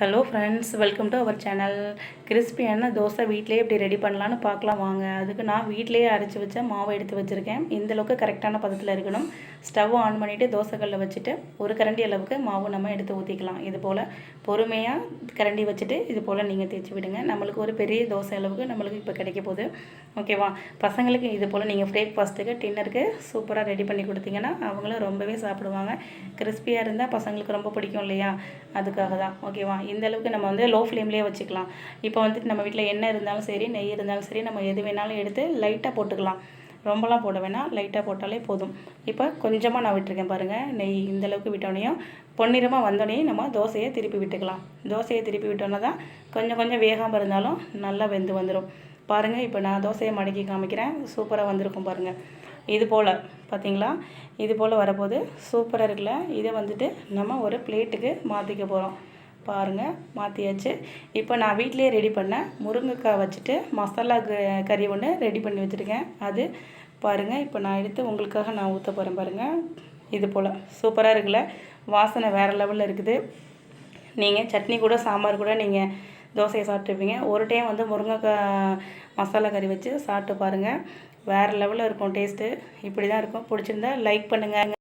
Hello friends welcome to our channel கிறிஸ்பியான தோசை வீட்டிலேயே எப்படி ரெடி பண்ணலான்னு பார்க்கலாம். வாங்க. அதுக்கு நான் வீட்டிலேயே அரைச்சி வச்ச மாவை எடுத்து வச்சுருக்கேன். இந்த அளவுக்கு கரெக்டான பதத்தில் இருக்கணும். ஸ்டவ் ஆன் பண்ணிவிட்டு தோசைக்கல்லில் வச்சுட்டு ஒரு கரண்டி அளவுக்கு மாவு நம்ம எடுத்து ஊற்றிக்கலாம் இது போல் பொறுமையாக கரண்டி வச்சுட்டு இது போல் நீங்கள் தேய்ச்சி விடுங்க. நம்மளுக்கு ஒரு பெரிய தோசை அளவுக்கு நம்மளுக்கு இப்போ கிடைக்க போகுது. ஓகேவா பசங்களுக்கு இது போல் நீங்கள் பிரேக்ஃபாஸ்ட்டுக்கு டின்னருக்கு சூப்பராக ரெடி பண்ணி கொடுத்தீங்கன்னா அவங்களும் ரொம்பவே சாப்பிடுவாங்க. கிறிஸ்பியாக இருந்தால் பசங்களுக்கு ரொம்ப பிடிக்கும் இல்லையா? அதுக்காக தான். ஓகேவா இந்த அளவுக்கு நம்ம வந்து லோ ஃப்ளேம்லேயே வச்சுக்கலாம். இப்போ வந்துட்டு நம்ம வீட்டில் எண்ணெய் இருந்தாலும் சரி நெய் இருந்தாலும் சரி நம்ம எது வேணாலும் எடுத்து லைட்டாக போட்டுக்கலாம். ரொம்பலாம் போட வேணாம். லைட்டாக போட்டாலே போதும். இப்போ கொஞ்சமாக நான் விட்டுருக்கேன் பாருங்கள் நெய் இந்தளவுக்கு விட்டோடனையும் பொன்னிறமாக வந்தோடனே நம்ம தோசையை திருப்பி விட்டுக்கலாம். தோசையை திருப்பி விட்டோன்னா தான் கொஞ்சம் கொஞ்சம் வேகாமல் இருந்தாலும் நல்லா வெந்து வந்துடும் பாருங்கள் இப்போ நான் தோசையை மடக்கி காமிக்கிறேன். சூப்பராக வந்திருக்கும் பாருங்கள் இது போல் பார்த்தீங்களா இது போல் வரப்போது சூப்பராக இருக்குல்ல? இதை வந்துட்டு நம்ம ஒரு பிளேட்டுக்கு மாற்றிக்க போகிறோம் பாருங்கள் மாற்றியாச்சு இப்போ நான் வீட்டிலேயே ரெடி பண்ணேன் முருங்கைக்காய் வச்சுட்டு மசாலா க- கறி ஒன்று ரெடி பண்ணி வச்சுருக்கேன். அது பாருங்கள் இப்போ நான் எடுத்து உங்களுக்காக நான் ஊற்ற போகிறேன் பாருங்கள் இது போல். சூப்பராக இருக்குல்ல? வாசனை வேறு லெவலில் இருக்குது. நீங்கள் சட்னி கூட சாம்பார் கூட நீங்கள் தோசையை சாப்பிட்ருப்பீங்க ஒரு டைம் வந்து முருங்கைக்காய் மசாலா கறி வச்சு சாப்பிட்டு பாருங்கள் வேறு லெவலில் இருக்கும் டேஸ்ட்டு இப்படி தான் இருக்கும். பிடிச்சிருந்தா லைக் பண்ணுங்கள்